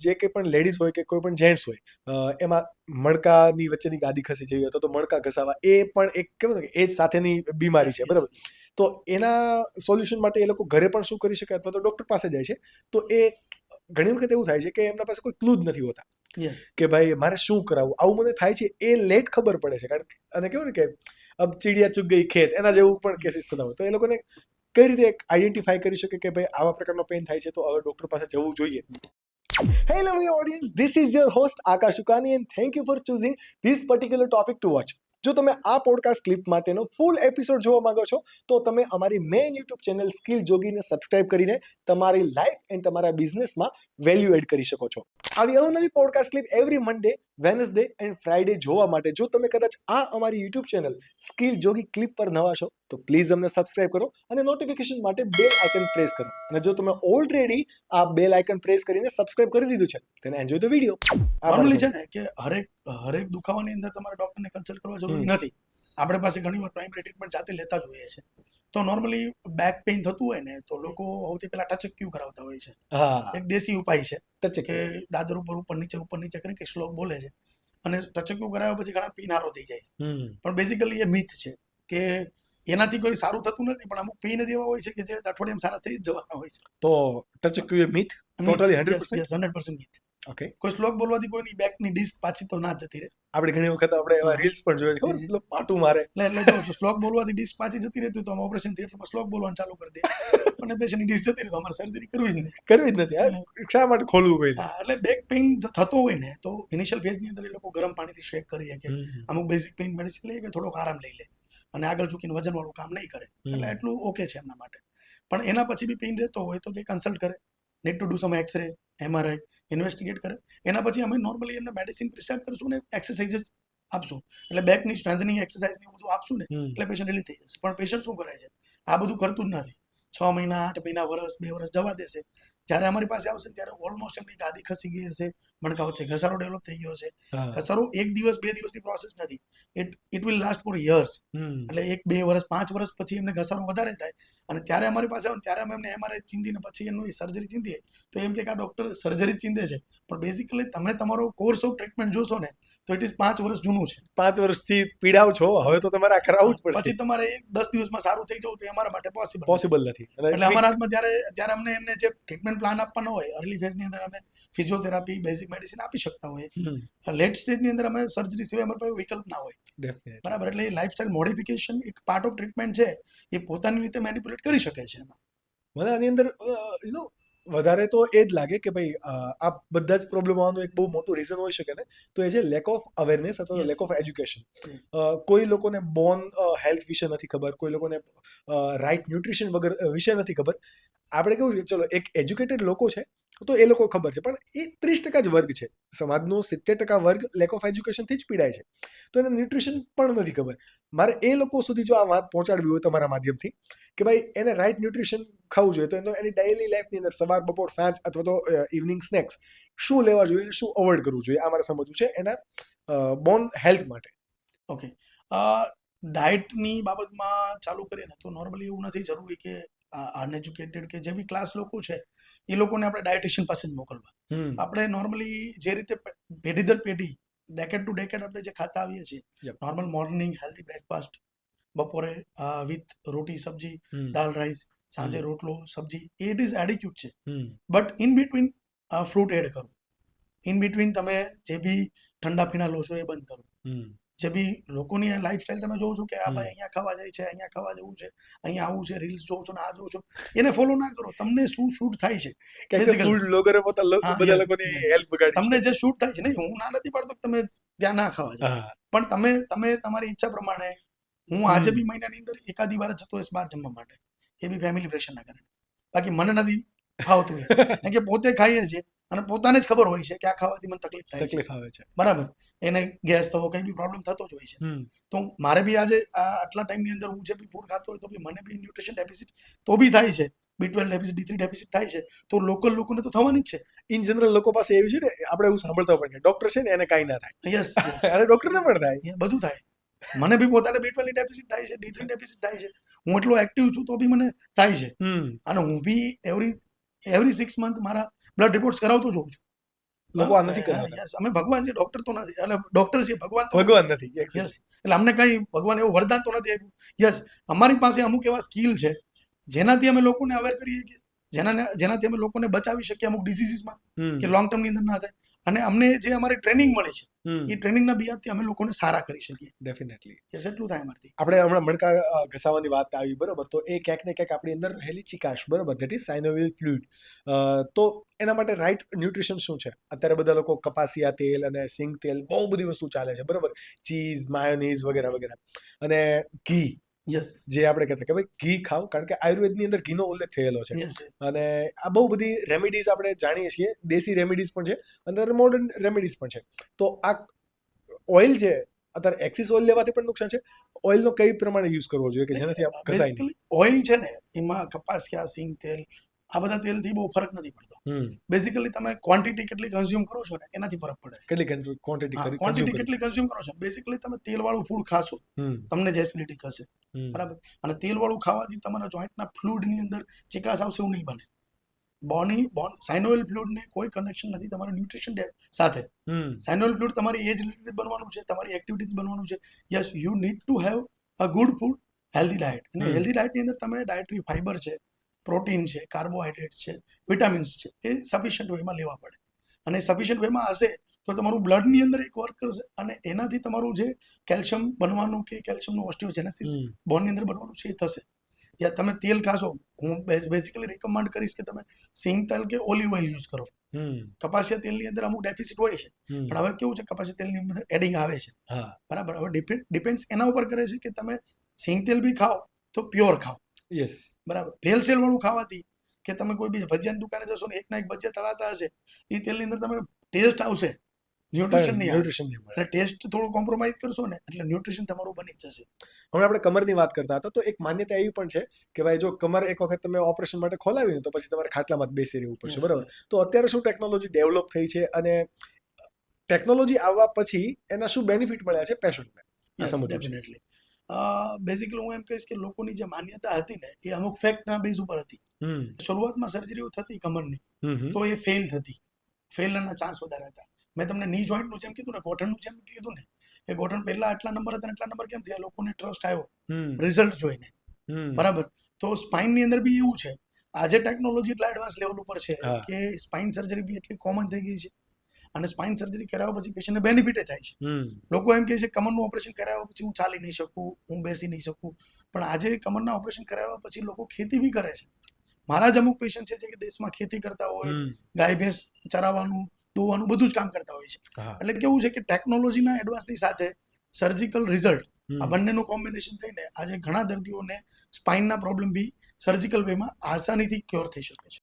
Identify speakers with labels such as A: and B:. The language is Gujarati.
A: જે કંઈ પણ લેડીઝ હોય કે કોઈ પણ જેન્ટ્સ હોય એમાં મણકાની વચ્ચેની ગાદી ખસી જવી અથવા તો મણકા ઘસાવા એ પણ એક કેવું એ એજ સાથેની બીમારી છે બરાબર? તો એના સોલ્યુશન માટે એ લોકો ઘરે પણ શું કરી શકે અથવા તો ડૉક્ટર પાસે જાય છે તો એ ઘણી વખત એવું થાય છે કે એમના પાસે કોઈ ક્લુ જ નથી હોતા. કે ભાઈ મારે શું કરાવવું આવું મને થાય છે એ લેટ ખબર પડે છે કારણ કે અને કેવું ને કે અબ ચીડિયા ચૂક ગઈ ખેત એના જેવું પણ કેસીસ થતા હોય. તો એ લોકોને કઈ રીતે આઈડેન્ટિફાઈ કરી શકે કે ભાઈ આવા પ્રકારનો પેન થાય છે તો હવે ડોક્ટર પાસે જવું જોઈએ? Hello, lovely audience. This is your host Akash Shukani, and thank you for choosing this particular topic to watch. જો તમે આ પોડકાસ્ટ ક્લિપ માટેનો ફૂલ એપિસોડ જોવા માંગો છો તો તમે અમારી મેઇન યુટ્યુબ ચેનલ સ્કિલ જોગીને સબસ્ક્રાઇબ કરીને તમારી લાઈફ એન્ડ તમારા બિઝનેસમાં વેલ્યુ એડ કરી શકો છો આવી અવનવી podcast clip every Monday Wednesday and Friday જોવા માટે. જો તમે કદાચ આ અમારી YouTube channel skill Jogi clip પર નવા છો તો પ્લીઝ અમને સબસ્ક્રાઇબ કરો અને નોટિફિકેશન માટે બેલ આઇકન પ્રેસ કરો. અને જો તમે ઓલરેડી આ બેલ આઇકન પ્રેસ કરીને સબસ્ક્રાઇબ કરી દીધું છે તેને એન્જોય ધ વીડિયો
B: નોર્મલી છે ને કે હરેક હરેક દુખાવાની અંદર તમારે ડોક્ટરને કન્સલ્ટ કરવા જરૂરી નથી. આપણે પાસે ઘણી વાર પ્રાઇમરી ટ્રીટમેન્ટ જાતે લેતા જ હોઈએ છે તો નોર્મલી બેક પેઇન થતું હોય ને તો લોકો સૌથી પહેલા ટચક્યુ કરાવતા હોય છે. એક દેશી ઉપાય છે
A: ટચ
B: કે દાદર ઉપર ઉપર નીચે ઉપર નીચે કરીને કે શ્લોક બોલે છે. અને ટચક્યું કરાવ્યા પછી ઘણા પીનારો થઈ જાય પણ બેઝિકલી એ મિથ છે કે એનાથી કોઈ સારું થતું નથી પણ અમુક પેઇન જ એવા હોય છે કે જે અઠવાડિયામાં સારા થઈ જ જવાના હોય છે.
A: તો touch a myth totally 100%?
B: Hundred percent myth
A: okay
B: કોઈ શ્લોક બોલવાથી કોઈની બેકની ડિસ્ક પાછી તો ના જતી રહે.
A: આપણે ઘણી વખત આપણે એવા રીલ્સ પણ જોઈએ ખબર? મતલબ પાટું મારે.
B: એટલે જો શ્લોક બોલવાથી ડિસ્ક પાછી જતી રહેતી તો અમે ઓપરેશન થિયેટરમાં શ્લોક બોલવાનું ચાલુ કરી દે. અને પેશન્ટની ડિસ્ક જતી રહે તો અમારે સર્જરી કરવી જ નહીં.
A: કરવી જ નથી શા માટે ખોલવું
B: પડે? એટલે બેક પેઇન થતો હોય ને તો ઇનિશિયલ ફેઝની અંદર એ લોકો ગરમ પાણીથી શેક કરી શકે. અમુક બેઝિક પેઇન મેડિસિન લઈ કે થોડોક આરામ લઈ લે. અને આગળ ચૂકીને વજન વાળું કામ નહીં કરે. એટલે એટલું ઓકે છે એમના માટે. પણ એના પછી બી પેઇન રહેતો હોય તો તે કન્સલ્ટ કરે. Need to do some X ray MRI investigate કરે. એના પછી અમે નોર્મલી એમને મેડિસિન પ્રિસ્ક્રાઇબ કરશું ને એક્સરસાઇઝ આપશું. એટલે બેકની સ્ટ્રેન્થની એક્સરસાઇઝ ને બધું આપશું ને એટલે પેશન્ટ રિલીઝ થઈ જશે. પણ પેશન્ટ શું કરે છે? આ બધું કરતું જ નથી. છ મહિના આઠ મહિના વર્ષ બે વર્ષ જવા દેશે. જ્યારે અમારી પાસે આવશે ત્યારે ઓલમોસ્ટ એમની ગાદી ખસી ગઈ હશે મણકા છે ઘસારો ડેવલપ થઈ ગયો છે ઘસારો એક દિવસ બે દિવસની પ્રોસેસ નથી. It it will last for years એટલે એક બે વર્ષ પાંચ વર્ષ પછી એમને ઘસારો વધારે થાય. અને ત્યારે અમારી પાસે આવે ત્યારે અમે એમને એમઆરઆઈ ચીંધીને પછી એમનું સર્જરી ચીંધીએ. તો એમ કે આ ડોક્ટર સર્જરી ચીંધે છે. પણ બેઝિકલી તમે તમારો કોર્સ ઓફ ટ્રીટમેન્ટ જોશો ને તો ઇટ ઇઝ પાંચ વર્ષ જૂનું છે.
A: પાંચ વર્ષથી પીડાવ છો? હવે તો તમારે આ કરાવવું જ
B: પછી તમારે એક દસ દિવસમાં સારું થઈ જવું તો એ અમારા માટે પોસિબલ
A: પોસિબલ નથી.
B: એટલે અમારા હાથમાં જ્યારે જ્યારે અમને એમને જે ટ્રીટમેન્ટ પ્લાન આપવાનો હોય અર્લી ફેઝની અંદર અમે ફિઝિયોથેરાપી બેઝિક મેડિસિન આપી શકતા હોઈએ. લેટ સ્ટેજની અંદર અમે સર્જરી સિવાય અમારા પાસે વિકલ્પ ના હોય. બરાબર એટલે લાઇફસ્ટાઇલ મોડિફિકેશન એક પાર્ટ ઓફ ટ્રીટમેન્ટ છે એ પોતાની રીતે મેનિપ્યુલેટ કરી શકે છે એમાં.
A: મને આની અંદર યુ નો વધારે તો એ જ લાગે કે ભાઈ આ બધા જ પ્રોબ્લેમ આવવાનું એક બહુ મોટું રીઝન હોઈ શકે ને તો એ છે લેક ઓફ અવેરનેસ અથવા. લેક ઓફ એજ્યુકેશન કોઈ લોકોને બોર્ન હેલ્થ વિશે નથી ખબર કોઈ લોકોને રાઇટ ન્યુટ્રિશન વગર વિશે નથી ખબર. આપણે કેવું છે, ચલો, એક એજ્યુકેટેડ લોકો છે, તો એ લોકો ખબર છે, પણ એ ત્રીસ ટકા જ વર્ગ છે. સમાજનો સિત્તેર ટકા વર્ગ લેક ઓફ એજ્યુકેશનથી જ પીડાય છે. તો એને ન્યુટ્રિશન પણ નથી ખબર. મારે એ લોકો સુધી જો આ વાત પહોંચાડવી હોય તમારા માધ્યમથી, કે ભાઈ, એને રાઇટ ન્યુટ્રિશન ખાવું જોઈએ, તો એનો એની ડેઇલી લાઈફની અંદર સવાર, બપોર, સાંજ અથવા તો ઇવનિંગ સ્નેક્સ શું લેવા જોઈએ શું અવોઇડ કરવું જોઈએ, આ મારે સમજવું છે એના બોન હેલ્થ માટે.
B: ઓકે ડાયટની બાબતમાં ચાલુ કરીએ ને, તો નોર્મલી એવું નથી જરૂરી કે અનએજ્યુકેટેડ કે જે બી ક્લાસ લોકો છે એ લોકોને આપણે ડાયટિશિયન પાસે જ મોકલવા. આપણે નોર્મલી જે રીતે પેઢી દર પેઢી ડેકેડ ટુ ડેકેડ આપણે જે ખાતા આવીએ છીએ નોર્મલ મોર્નિંગ હેલ્ધી બ્રેકફાસ્ટ બપોરે વિથ રોટી સબ્જી દાલ રાઈસ સાંજે રોટલો સબ્જી ઇટ ઇઝ એડિક્યુટ છે. But in between fruit add કરો. ઇન બિટવીન તમે જે બી ઠંડા પીણા લો છો એ બંધ કરો. જે બી લોકોની લાઈફસ્ટાઈલ તમે જોવો છો કે આ ભાઈ અહીંયા ખાવા જાય છે અહીંયા ખાવા જવું છે અહીંયા આવું છે રીલ્સ જોવો છો ને આ જોવો છો એને ફોલો ના કરો. તમને શું શૂટ થાય છે?
A: ફૂડ બ્લોગરે પોતા બધા લોકોની હેલ્પ બગાડી
B: તમને જે શૂટ થાય છે નહીં હું ના નથી પાડતો તમે ત્યાં ના ખાવા
A: જાય
B: પણ તમે તમે તમારી ઈચ્છા પ્રમાણે હું આજે બી મહિનાની અંદર એકાદી વાર જતો હોઈશ બહાર જમવા માટે. એ બી ફેમિલી પ્રેશરના કારણે. બાકી મને નથી ફાવતું કે પોતે ખાઈએ છીએ. અને પોતાને જ ખબર હોય છે કે આ ખાવાથી મને તકલીફ થાય
A: તકલીફ આવે છે.
B: બરાબર. એને ગેસ થવો કંઈ બી પ્રોબ્લેમ થતો જ હોય છે. તો મારે બી આજે આટલા ટાઈમની અંદર હું જે બી ફૂડ ખાતો હોય તો બી મને બી ન્યુટ્રિશન ડેફિસિટ તો બી થાય છે. B twelve deficit D three deficit થાય છે. તો લોકલ લોકોને તો થવાની જ છે.
A: ઇન જનરલ લોકો પાસે એવું છે ને આપણે એવું સાંભળતા પણ કે ડોક્ટર છે ને એને કાંઈ ના થાય.
B: યસ
A: અરે ડોક્ટરને પણ થાય.
B: બધું થાય. મને બી પોતાને બી ટ્વેલ્વ ડેફિસિટ થાય છે ડી થ્રી ડેફિસિટ થાય છે. હું એટલો એક્ટિવ છું તો બી મને થાય છે. અને હું બી એવરી એવરી સિક્સ મંથ મારા બ્લડ રિપોર્ટ્સ કરાવતો જોઉં છું.
A: લોકો આ નથી કરાવતા.
B: અમે ભગવાન છે ડોક્ટર તો નથી એટલે ડોક્ટર છે ભગવાન તો
A: ભગવાન નથી.
B: યસ એટલે અમને કઈ ભગવાન એવું વરદાન તો નથી આપ્યું. યસ અમારી પાસે અમુક એવા સ્કિલ છે જેનાથી અમે લોકોને અવેર કરીએ કે જેના જેનાથી અમે લોકોને બચાવી શકીએ અમુક ડિસીઝીસમાં કે લોંગ ટર્મની અંદર ના થાય. અને અમને જે અમારી ટ્રેનિંગ મળી છે એ ટ્રેનિંગના બિયાબથી અમે લોકોને સારા કરી શકીએ.
A: ડેફિનેટલી
B: યસ એટલું થાય અમારથી.
A: આપણે હમણાં મણકા ઘસાવાની વાત આવી બરોબર? તો એ ક્યાંક ને ક્યાંક આપણી અંદર રહેલી ચિકાશ બરોબર? ધેટ ઇઝ સાઇનોવિલ ફ્લુઇડ તો એના માટે રાઈટ ન્યુટ્રિશન શું છે? અત્યારે બધા લોકો કપાસિયા તેલ અને સિંગ તેલ બહુ બધી વસ્તુ ચાલે છે બરોબર? ચીઝ માયોનીઝ વગેરે વગેરે. અને ઘી.
B: યસ
A: જે આપણે કહેતા કે ભાઈ ઘી ખાઓ કારણ કે આયુર્વેદની અંદર ઘીનો ઉલ્લેખ થયેલો છે. અને આ બહુ બધી રેમેડીઝ આપણે જાણીએ છીએ. દેશી રેમેડીઝ પણ છે અને મોડર્ન રેમેડીઝ પણ છે. તો આ ઓઇલ છે અત્યારે એક્સિસ ઓઇલ લેવાથી પણ નુકસાન છે. ઓઇલનો કઈ પ્રમાણે યુઝ કરવો જોઈએ કે જેનાથી નહીં?
B: ઓઇલ છે ને એમાં કપાસ ક્યાં સિંગ તેલ આ બધા તેલથી બહુ ફરક નથી પડતો. બેઝિકલી તમે ક્વોન્ટિટી કેટલી કન્ઝ્યુમ કરો છો ને એનાથી ફરક પડે.
A: કેટલી ક્વોન્ટિટી
B: ક્વોન્ટિટી કેટલી કન્ઝ્યુમ કરો છો? બેઝિકલી તમે તેલવાળું ફૂડ ખાશો તમને જ એસિડિટી થશે. બરાબર? અને તેલવાળું ખાવાથી તમારા જોઈન્ટના ફ્લુઇડની અંદર ચિકાસ આવશે એવું નહીં બને. બોની બોન સાઇનોઇલ ફ્લુઇડને કોઈ કનેક્શન નથી તમારા ન્યુટ્રિશન સાથે. સાઇનોઇલ ફ્લુઇડ તમારી એજ રિલેટેડ બનવાનું છે તમારી એક્ટિવિટીઝ બનવાનું છે. Yes you need to have a good food healthy diet અને. હેલ્ધી ડાયટની અંદર તમે ડાયટરી ફાઈબર છે પ્રોટીન છે કાર્બોહાઈડ્રેટ છે વિટામિન્સ છે એ સફિશિયન્ટ વેમાં લેવા પડે. અને સફિશિયન્ટ વેમાં હશે તો તમારું બ્લડની અંદર એક વર્ક કરશે અને એનાથી તમારું જે કેલ્શિયમ બનવાનું કે કેલ્શિયમનું ઓસ્ટિયોજેનેસિસ બોનની અંદર બનવાનું છે એ થશે. યા તમે તેલ ખાશો હું બેઝિકલી રિકમેન્ડ કરીશ કે તમે સિંગ તેલ કે ઓલિવ ઓઇલ યુઝ કરો. કપાસિયા તેલની અંદર અમુક ડેફિસિટ હોય છે પણ હવે કેવું છે કપાસિયા તેલની અંદર એડિંગ આવે છે. બરાબર હવે ડિપેન્ડ એના ઉપર કરે છે કે તમે સિંગ તેલ બી ખાઓ તો પ્યોર ખાઓ.
A: યસ
B: બરાબર. ભેલસેલ વાળું ખાવાથી કે તમે કોઈ બી ભજીયાની દુકાને જશો ને એકના એક ભજીયા તળાતા હશે એ તેલની અંદર તમે ટેસ્ટ આવશે. ન્યુટ્રિશન નહીં
A: ન્યુટ્રિશન નહીં
B: એટલે ટેસ્ટ થોડું કોમ્પ્રોમાઇઝ કરશો ને એટલે ન્યુટ્રિશન તમારું બની જશે.
A: હવે આપણે કમરની વાત કરતા હતા તો એક માન્યતા એવી પણ છે કે ભાઈ જો કમર એક વખત તમે ઓપરેશન માટે ખોલાવી તો પછી તમારે ખાટલામાં જ બેસી રહેવું પડશે બરાબર? તો અત્યારે શું ટેકનોલોજી ડેવલપ થઈ છે અને ટેકનોલોજી આવવા પછી એના શું બેનિફિટ મળ્યા છે? પેશન્ટને
B: ડેફિનેટલી બેઝિકલી હું એમ કહીશ કે લોકોની જે માન્યતા હતી ને એ અમુક ફેક્ટના બેઝ ઉપર હતી. શરૂઆતમાં સર્જરીઓ થતી કમરની. તો એ ફેલ થતી. ફેલરના ચાન્સ વધારે હતા. મેં તમને ની જોઈન્ટનું જેમ કીધું ને ગોઠણનું જેમ કીધું ને એ ગોઠણ પહેલા આટલા નંબર હતા આટલા નંબર કેમ થયા? લોકોને ટ્રસ્ટ આવ્યો. રિઝલ્ટ જોઈને. બરાબર. તો સ્પાઇનની અંદર બી એવું છે. આજે ટેકનોલોજી એટલા એડવાન્સ લેવલ ઉપર છે કે સ્પાઇન સર્જરી બી એટલી કોમન થઈ ગઈ છે. અને સ્પાઇન સર્જરી કરાવ્યા પછી પેશન્ટને બેનિફિટ થાય છે. લોકો એમ કહે છે કમરનું ઓપરેશન કરાવ્યા પછી હું ચાલી નહીં શકું હું બેસી નહીં શકું. પણ આજે કમરના ઓપરેશન કરાવ્યા પછી લોકો ખેતી બી કરે છે. મારા જ અમુક પેશન્ટ છે જે કે દેશમાં ખેતી કરતા હોય ગાય ભેંસ ચરાવવાનું દોવાનું બધું જ કામ કરતા હોય છે. એટલે કેવું છે કે ટેકનોલોજીના એડવાન્સની સાથે સર્જિકલ રિઝલ્ટ આ બંનેનું કોમ્બિનેશન થઈને આજે ઘણા દર્દીઓને સ્પાઇનના પ્રોબ્લેમ બી સર્જિકલ વેમાં આસાનીથી ક્યોર થઈ શકે છે.